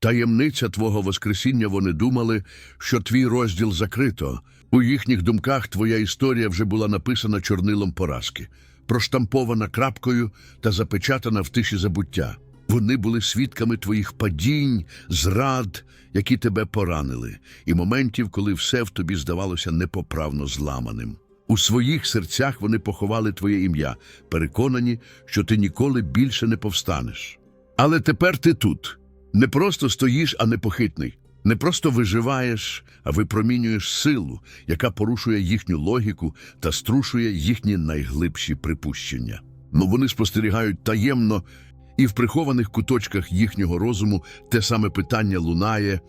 Таємниця Твого Воскресіння вони думали, що твій розділ закрито. У їхніх думках твоя історія вже була написана чорнилом поразки, проштампована крапкою та запечатана в тиші забуття. Вони були свідками твоїх падінь, зрад, які тебе поранили, і моментів, коли все в тобі здавалося непоправно зламаним. У своїх серцях вони поховали твоє ім'я, переконані, що ти ніколи більше не повстанеш. Але тепер ти тут. Не просто стоїш, а непохитний. Не просто виживаєш, а випромінюєш силу, яка порушує їхню логіку та струшує їхні найглибші припущення. Ну вони спостерігають таємно, і в прихованих куточках їхнього розуму те саме питання лунає,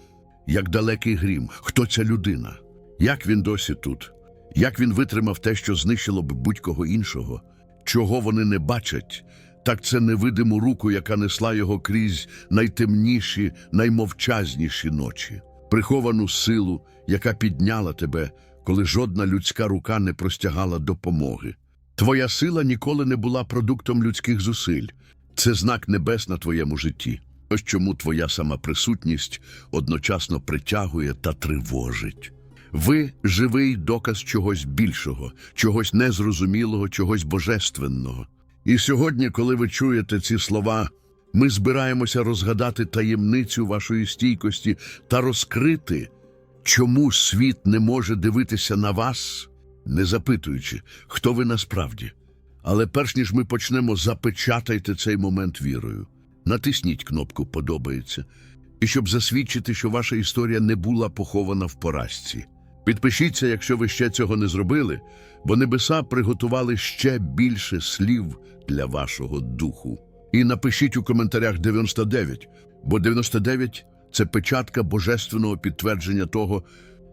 як далекий грім. Хто ця людина? Як він досі тут? Як він витримав те, що знищило б будь-кого іншого? Чого вони не бачать? Так це невидиму руку, яка несла його крізь найтемніші, наймовчазніші ночі, приховану силу, яка підняла тебе, коли жодна людська рука не простягала допомоги. Твоя сила ніколи не була продуктом людських зусиль. Це знак небес на твоєму житті. Ось чому твоя сама присутність одночасно притягує та тривожить. Ви живий доказ чогось більшого, чогось незрозумілого, чогось божественного. І сьогодні, коли ви чуєте ці слова, ми збираємося розгадати таємницю вашої стійкості та розкрити, чому світ не може дивитися на вас, не запитуючи, хто ви насправді. Але перш ніж ми почнемо, запечатайте цей момент вірою. Натисніть кнопку Подобається і щоб засвідчити, що ваша історія не була похована в поразці. Підпишіться, якщо ви ще цього не зробили, бо небеса приготували ще більше слів для вашого духу. І напишіть у коментарях 99, бо 99 – це печатка божественного підтвердження того,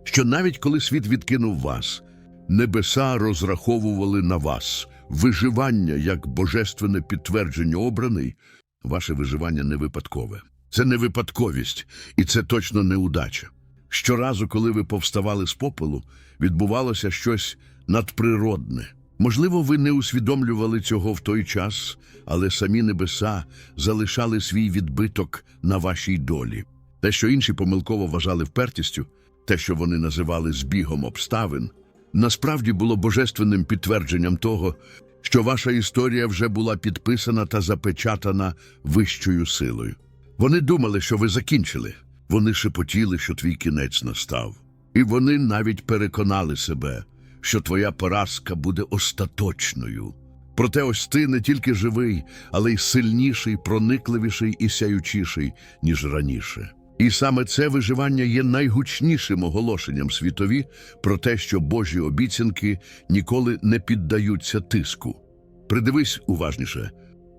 що навіть коли світ відкинув вас, небеса розраховували на вас. Виживання як божественне підтвердження обраний, ваше виживання не випадкове. Це не випадковість, і це точно не удача. Щоразу, коли ви повставали з попелу, відбувалося щось надприродне. Можливо, ви не усвідомлювали цього в той час, але самі небеса залишали свій відбиток на вашій долі. Те, що інші помилково вважали впертістю, те, що вони називали збігом обставин, насправді було божественним підтвердженням того, що ваша історія вже була підписана та запечатана вищою силою. Вони думали, що ви закінчили. Вони шепотіли, що твій кінець настав. І вони навіть переконали себе, що твоя поразка буде остаточною. Проте ось ти не тільки живий, але й сильніший, проникливіший і сяючіший, ніж раніше. І саме це виживання є найгучнішим оголошенням світові про те, що Божі обіцянки ніколи не піддаються тиску. Придивись уважніше.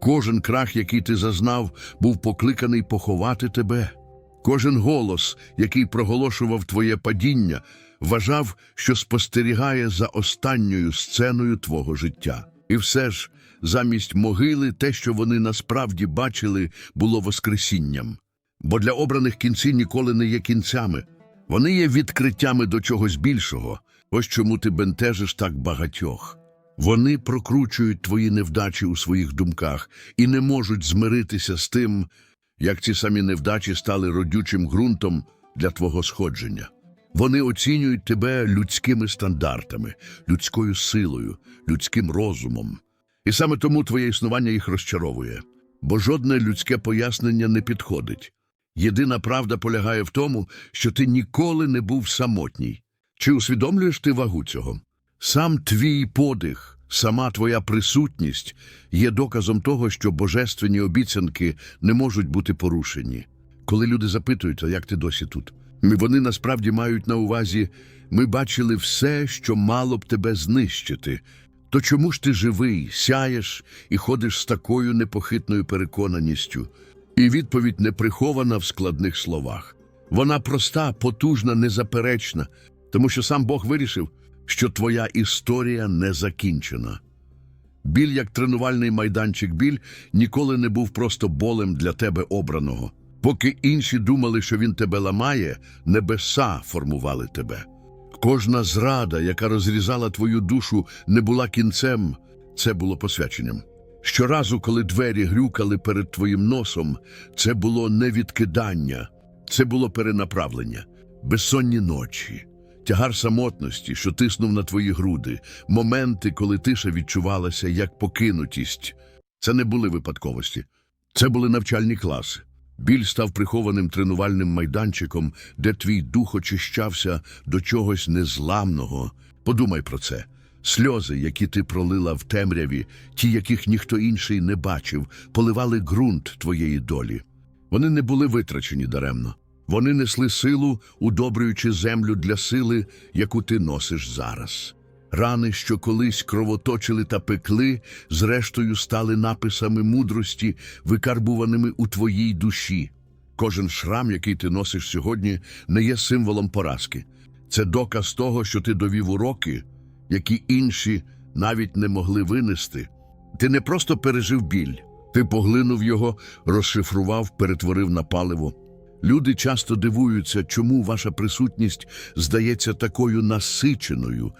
Кожен крах, який ти зазнав, був покликаний поховати тебе. Кожен голос, який проголошував твоє падіння, вважав, що спостерігає за останньою сценою твого життя. І все ж, замість могили, те, що вони насправді бачили, було воскресінням. Бо для обраних кінці ніколи не є кінцями. Вони є відкриттями до чогось більшого. Ось чому ти бентежиш так багатьох. Вони прокручують твої невдачі у своїх думках і не можуть змиритися з тим, як ці самі невдачі стали родючим ґрунтом для твого сходження. Вони оцінюють тебе людськими стандартами, людською силою, людським розумом. І саме тому твоє існування їх розчаровує, бо жодне людське пояснення не підходить. Єдина правда полягає в тому, що ти ніколи не був самотній. Чи усвідомлюєш ти вагу цього? Сам твій подих, сама твоя присутність є доказом того, що божественні обіцянки не можуть бути порушені. Коли люди запитують, а як ти досі тут? Вони насправді мають на увазі, ми бачили все, що мало б тебе знищити. То чому ж ти живий, сяєш і ходиш з такою непохитною переконаністю? І відповідь не прихована в складних словах. Вона проста, потужна, незаперечна, тому що сам Бог вирішив, що твоя історія не закінчена. Біль, як тренувальний майданчик біль, ніколи не був просто болем для тебе обраного. Поки інші думали, що він тебе ламає, небеса формували тебе. Кожна зрада, яка розрізала твою душу, не була кінцем, це було посвяченням. Щоразу, коли двері грюкали перед твоїм носом, це було не відкидання, Це було перенаправлення, безсонні ночі, тягар самотності, що тиснув на твої груди, моменти, коли тиша відчувалася як покинутість. Це не були випадковості, це були навчальні класи. Біль став прихованим тренувальним майданчиком, де твій дух очищався до чогось незламного. Подумай про це. Сльози, які ти пролила в темряві, ті, яких ніхто інший не бачив, поливали ґрунт твоєї долі. Вони не були витрачені даремно. Вони несли силу, удобрюючи землю для сили, яку ти носиш зараз. Рани, що колись кровоточили та пекли, зрештою стали написами мудрості, викарбуваними у твоїй душі. Кожен шрам, який ти носиш сьогодні, не є символом поразки. Це доказ того, що ти довів уроки, які інші навіть не могли винести. Ти не просто пережив біль, ти поглинув його, розшифрував, перетворив на паливо. Люди часто дивуються, чому ваша присутність здається такою насиченою,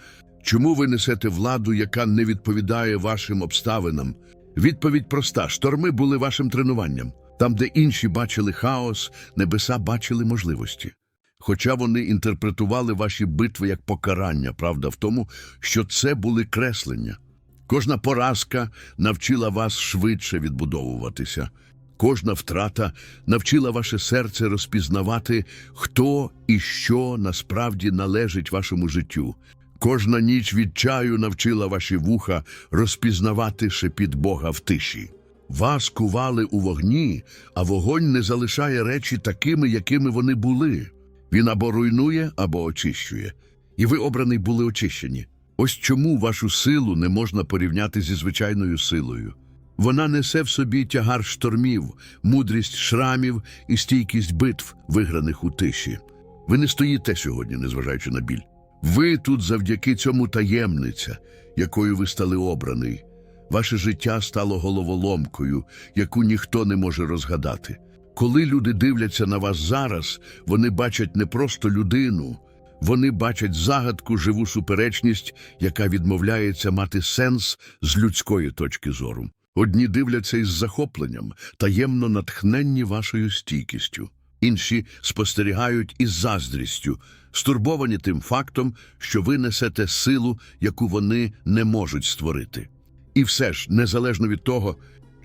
чому ви несете владу, яка не відповідає вашим обставинам. Відповідь проста: шторми були вашим тренуванням. Там, де інші бачили хаос, небеса бачили можливості. Хоча вони інтерпретували ваші битви як покарання, правда в тому, що це були креслення. Кожна поразка навчила вас швидше відбудовуватися. Кожна втрата навчила ваше серце розпізнавати, хто і що насправді належить вашому життю. Кожна ніч відчаю навчила ваші вуха розпізнавати шепіт Бога в тиші. Вас кували у вогні, а вогонь не залишає речі такими, якими вони були. Він або руйнує, або очищує. І ви обраний були очищені. Ось чому вашу силу не можна порівняти зі звичайною силою. Вона несе в собі тягар штормів, мудрість шрамів і стійкість битв, виграних у тиші. Ви не стоїте сьогодні, незважаючи на біль. Ви тут завдяки цьому таємниця, якою ви стали обраний. Ваше життя стало головоломкою, яку ніхто не може розгадати. Коли люди дивляться на вас зараз, вони бачать не просто людину, вони бачать загадку, живу суперечність, яка відмовляється мати сенс з людської точки зору. Одні дивляться із захопленням, таємно натхненні вашою стійкістю. Інші спостерігають із заздрістю, стурбовані тим фактом, що ви несете силу, яку вони не можуть створити. І все ж, незалежно від того,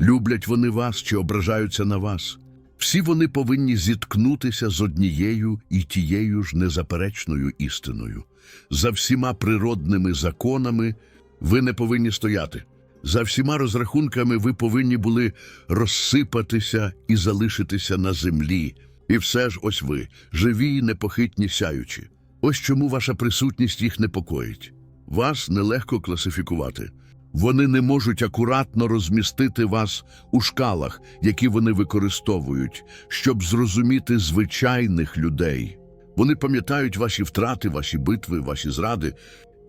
люблять вони вас чи ображаються на вас. Всі вони повинні зіткнутися з однією і тією ж незаперечною істиною. За всіма природними законами ви не повинні стояти. За всіма розрахунками ви повинні були розсипатися і залишитися на землі. І все ж ось ви, живі непохитні сяючі. Ось чому ваша присутність їх непокоїть. Вас нелегко класифікувати. Вони не можуть акуратно розмістити вас у шкалах, які вони використовують, щоб зрозуміти звичайних людей. Вони пам'ятають ваші втрати, ваші битви, ваші зради.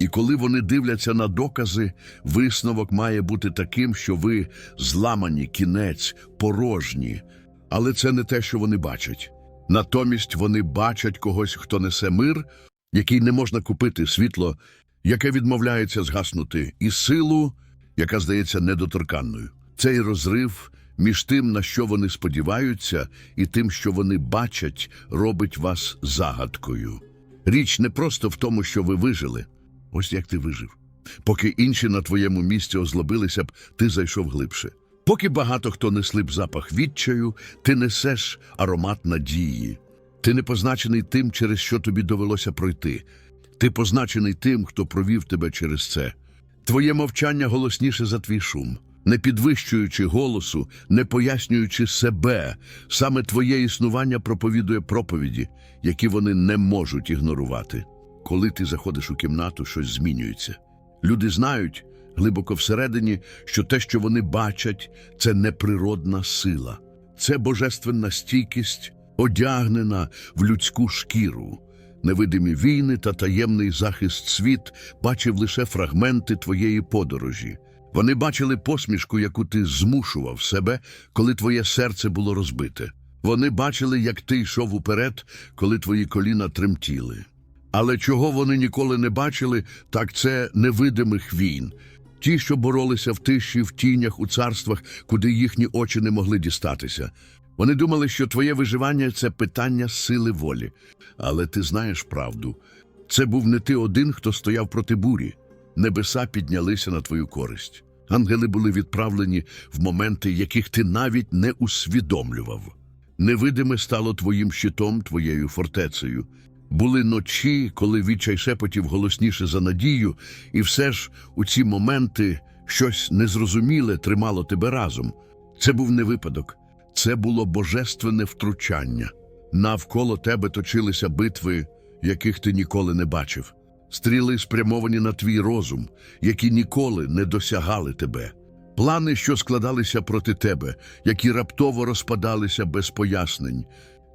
І коли вони дивляться на докази, висновок має бути таким, що ви зламані, кінець, порожні. Але це не те, що вони бачать. Натомість вони бачать когось, хто несе мир, який не можна купити світло, яке відмовляється згаснути, і силу, яка здається недоторканною. Цей розрив між тим, на що вони сподіваються, і тим, що вони бачать, робить вас загадкою. Річ не просто в тому, що ви вижили. Ось як ти вижив. Поки інші на твоєму місці озлобилися б, ти зайшов глибше. Поки багато хто несли б запах відчаю, ти несеш аромат надії. Ти не позначений тим, через що тобі довелося пройти. Ти позначений тим, хто провів тебе через це. Твоє мовчання голосніше за твій шум, не підвищуючи голосу, не пояснюючи себе, саме твоє існування проповідує проповіді, які вони не можуть ігнорувати. Коли ти заходиш у кімнату, щось змінюється. Люди знають глибоко всередині, що те, що вони бачать, це неприродна сила, це божественна стійкість, одягнена в людську шкіру. Невидимі війни та таємний захист світ бачив лише фрагменти твоєї подорожі. Вони бачили посмішку, яку ти змушував себе, коли твоє серце було розбите. Вони бачили, як ти йшов уперед, коли твої коліна тремтіли. Але чого вони ніколи не бачили, так це невидимих війн. Ті, що боролися в тиші, в тінях, у царствах, куди їхні очі не могли дістатися. Вони думали, що твоє виживання це питання сили волі. Але ти знаєш правду. Це був не ти один, хто стояв проти бурі. Небеса піднялися на твою користь. Ангели були відправлені в моменти, яких ти навіть не усвідомлював. Невидиме стало твоїм щитом, твоєю фортецею. Були ночі, коли відчай шепотів голосніше за надію, і все ж у ці моменти щось незрозуміле тримало тебе разом. Це був не випадок, це було божественне втручання. Навколо тебе точилися битви, яких ти ніколи не бачив. Стріли спрямовані на твій розум, які ніколи не досягали тебе. Плани, що складалися проти тебе, які раптово розпадалися без пояснень.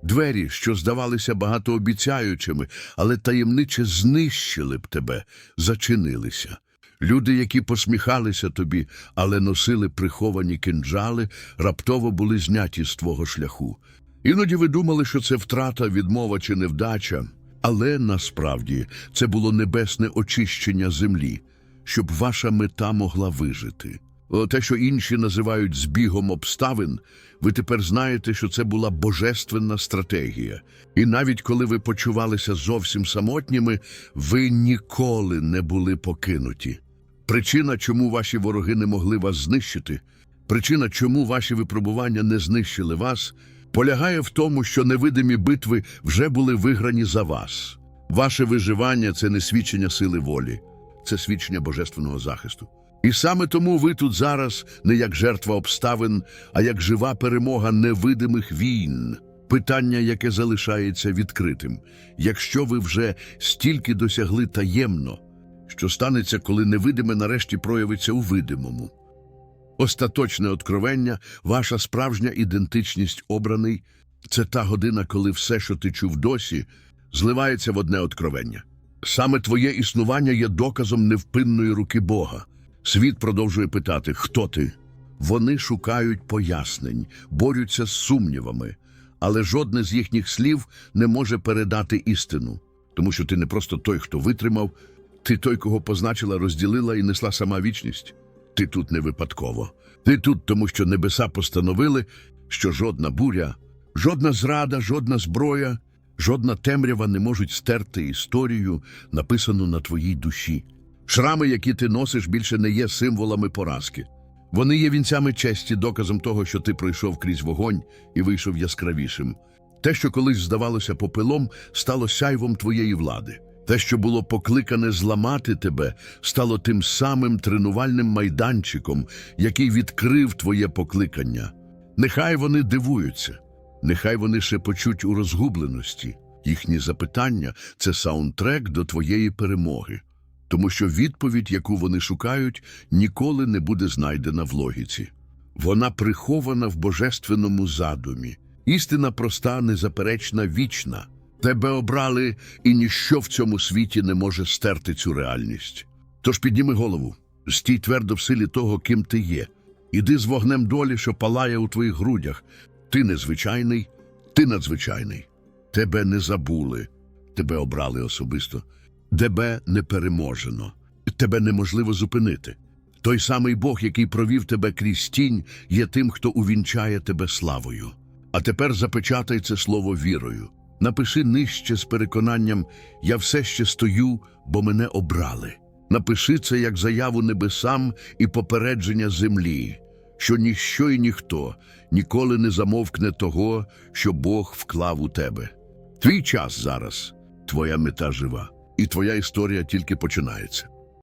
Двері, що здавалися багатообіцяючими, але таємниче знищили б тебе, зачинилися. Люди, які посміхалися тобі, але носили приховані кинджали, раптово були зняті з твого шляху. Іноді ви думали, що це втрата, відмова чи невдача, але насправді це було небесне очищення землі, щоб ваша мета могла вижити. О, Те, що інші називають збігом обставин, ви тепер знаєте, що це була божественна стратегія. І навіть коли ви почувалися зовсім самотніми, ви ніколи не були покинуті. Причина, чому ваші вороги не могли вас знищити, причина, чому ваші випробування не знищили вас, полягає в тому, що невидимі битви вже були виграні за вас. Ваше виживання це не свідчення сили волі, це свідчення божественного захисту. І саме тому ви тут зараз не як жертва обставин, а як жива перемога невидимих війн. Питання, яке залишається відкритим. Якщо ви вже стільки досягли таємно, що станеться, коли невидиме нарешті проявиться у видимому. Остаточне откровення, ваша справжня ідентичність обраний це та година, коли все, що ти чув досі, зливається в одне откровення. Саме твоє існування є доказом невпинної руки Бога. Світ продовжує питати, хто ти? Вони шукають пояснень, борються з сумнівами, але жодне з їхніх слів не може передати істину, тому що ти не просто той, хто витримав, ти той, кого позначила, розділила і несла сама вічність. Ти тут не випадково. Ти тут, тому що небеса постановили, що жодна буря, жодна зрада, жодна зброя, жодна темрява не можуть стерти історію, написану на твоїй душі. Шрами, які ти носиш, більше не є символами поразки. Вони є вінцями честі, доказом того, що ти пройшов крізь вогонь і вийшов яскравішим. Те, що колись здавалося попелом, стало сяйвом твоєї влади. Те, що було покликане зламати тебе, стало тим самим тренувальним майданчиком, який відкрив твоє покликання. Нехай вони дивуються, нехай вони шепочуть у розгубленості. Їхні запитання це саундтрек до твоєї перемоги, тому що відповідь, яку вони шукають, ніколи не буде знайдена в логіці. Вона прихована в божественному задумі. Істина проста, незаперечна, вічна. Тебе обрали, і ніщо в цьому світі не може стерти цю реальність. Тож підніми голову, стій твердо в силі того, ким ти є. Іди з вогнем долі, що палає у твоїх грудях. Ти незвичайний, ти надзвичайний. Тебе не забули, тебе обрали особисто. Тебе не переможено, тебе неможливо зупинити. Той самий Бог, який провів тебе крізь тінь, є тим, хто увінчає тебе славою. А тепер запечатай це слово вірою. Напиши нижче з переконанням Я все ще стою, бо мене обрали. Напиши це як заяву небесам і попередження землі, що ніщо і ніхто ніколи не замовкне того, що Бог вклав у тебе. Твій час зараз, твоя мета жива, і твоя історія тільки починається.